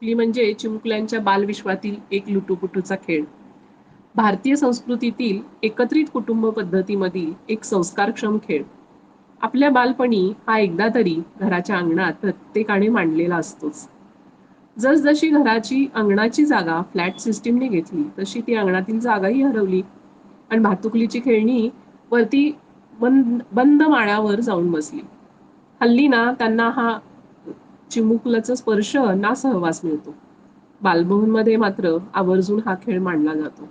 भातुकली म्हणजे चिमुकल्यांच्या बालविश्वातील एक लुटूपुटूचा खेळ. भारतीय संस्कृतीतील एकत्रित कुटुंब पद्धतीमधील एक संस्कारक्षम खेळ. आपल्या बालपणी हा एकदा तरी घराच्या अंगणात प्रत्येकाने मांडलेला असतोच. जसजशी घराची अंगणाची जागा फ्लॅट सिस्टीमने घेतली तशी ती अंगणातील जागाही हरवली. आणि भातुकलीची खेळणी वरती बंद बंद माळ्यावर जाऊन बसली. हल्ली ना त्यांना हा चिमुकलाचा स्पर्श ना सहवास मिळतो. बालभवनमध्ये मात्र आवर्जून हा खेळ मांडला जातो.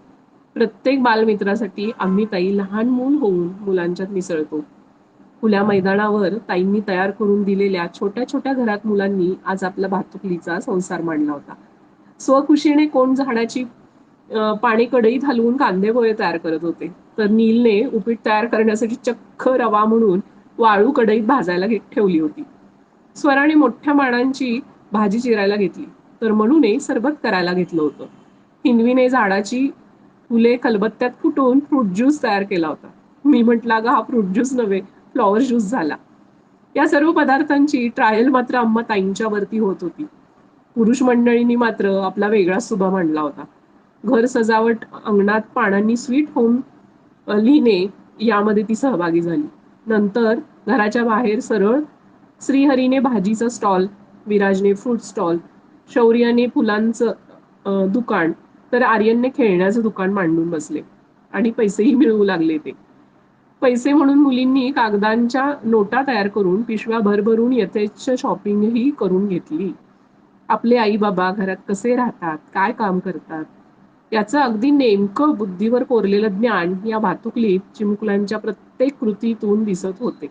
प्रत्येक बालमित्रासाठी आम्ही ताई लहान मूल होऊन मुलांच्यात मिसळतो. खुल्या मैदानावर ताईंनी तयार करून दिलेल्या छोट्या छोट्या घरात मुलांनी आज आपला भातुकलीचा संसार मांडला होता. स्वखुशीने कोण झाडाची पाणी कडईत हलवून कांदे पोहे तयार करत होते. तर नीलने उपीट तयार करण्यासाठी चक्क रवा म्हणून वाळू कढईत भाजायला ठेवली होती. स्वराने मोठ्या माडांची भाजी चिरायला घेतली. तर म्हणून सरबत करायला घेतलं होतं. हिनवीने झाडाची फुले खलबत्त्यात फुटून फ्रूट ज्यूस तयार केला होता. मी म्हटलं ग हा फ्रूट ज्यूस नव्हे फ्लॉवर ज्यूस झाला. या सर्व पदार्थांची ट्रायल मात्र अम्मा ताईंच्या वरती होत होती. पुरुष मंडळींनी मात्र आपला वेगळा सुभा मांडला होता. घर सजावट अंगणात पानांनी स्वीट होम लिहिणे यामध्ये ती सहभागी झाली. नंतर घराच्या बाहेर सरळ श्रीहरीने भाजीचा स्टॉल विराजने फ्रूट स्टॉल शौर्याने फुलांचं दुकान तर आर्यनने खेळण्याचं दुकान मांडून बसले. आणि पैसेही मिळवू लागले ते. पैसे म्हणून मुलींनी कागदांच्या नोटा तयार करून पिशव्या भरभरून यथेच्छ शॉपिंगही करून घेतली. आपले आई बाबा घरात कसे राहतात काय काम करतात याचं अगदी नेमकं बुद्धीवर कोरलेलं ज्ञान या भातुकलीत चिमुकल्यांच्या प्रत्येक कृतीतून दिसत होते.